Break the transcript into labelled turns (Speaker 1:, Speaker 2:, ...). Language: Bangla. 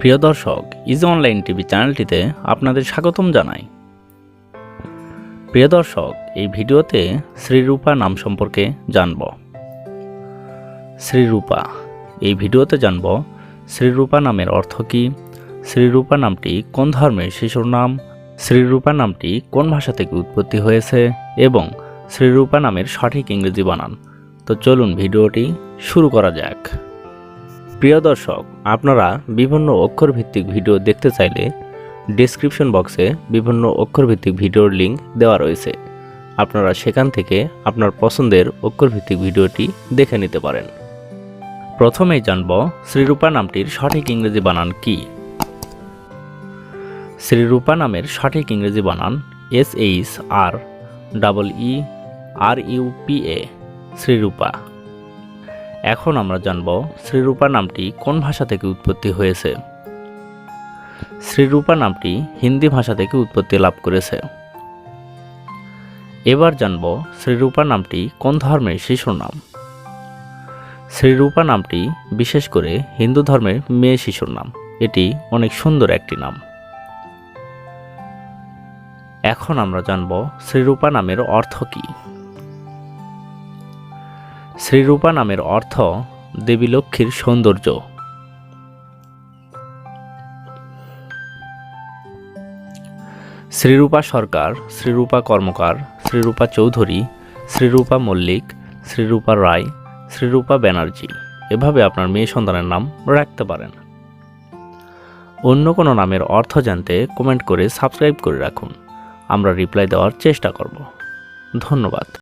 Speaker 1: প্রিয় দর্শক, ইজ অনলাইন টিভি চ্যানেলটিতে আপনাদের স্বাগতম জানাই। প্রিয় দর্শক, এই ভিডিওতে শ্রীরূপা নাম সম্পর্কে জানব। শ্রীরূপা এই ভিডিওতে জানব শ্রীরূপা নামের অর্থ কী শ্রীরূপা নামটি কোন ধর্মের শিশুর নাম শ্রীরূপা নামটি কোন ভাষা থেকে উৎপত্তি হয়েছে এবং শ্রীরূপা নামের সঠিক ইংরেজি বানান। তো চলুন ভিডিওটি শুরু করা যাক। প্রিয় দর্শক, আপনারা বিভিন্ন অক্ষরভিত্তিক ভিডিও দেখতে চাইলে ডেসক্রিপশন বক্সে বিভিন্ন অক্ষরভিত্তিক ভিডিওর লিঙ্ক দেওয়া রয়েছে। আপনারা সেখান থেকে আপনার পছন্দের অক্ষরভিত্তিক ভিডিওটি দেখে নিতে পারেন। প্রথমেই জানব শ্রীরূপা নামটির সঠিক ইংরেজি বানান কি? শ্রীরূপা নামের সঠিক ইংরেজি বানান S H R double E R U P A Shreerupa. এখন আমরা জানব শ্রীরূপা নামটি কোন ভাষা থেকে উৎপত্তি হয়েছে। শ্রীরূপা নামটি হিন্দি ভাষা থেকে উৎপত্তি লাভ করেছে। এবার জানব শ্রীরূপা নামটি কোন ধর্মের শিশুর নাম। শ্রীরূপা নামটি বিশেষ করে হিন্দু ধর্মের মেয়ে শিশুর নাম। এটি অনেক সুন্দর একটি নাম। এখন আমরা জানব শ্রীরূপা নামের অর্থ কী। শ্রীরূপা নামের অর্থ দেবী লক্ষ্মীর সৌন্দর্য। শ্রীরূপা সরকার, শ্রীরূপা কর্মকার, শ্রীরূপা চৌধুরী, শ্রীরূপা মল্লিক, শ্রীরূপা রায়, শ্রীরূপা ব্যানার্জি, এভাবে আপনার মেয়ে সন্তানের নাম রাখতে পারেন। অন্য কোনো নামের অর্থ জানতে কমেন্ট করে সাবস্ক্রাইব করে রাখুন। আমরা রিপ্লাই দেওয়ার চেষ্টা করব। ধন্যবাদ।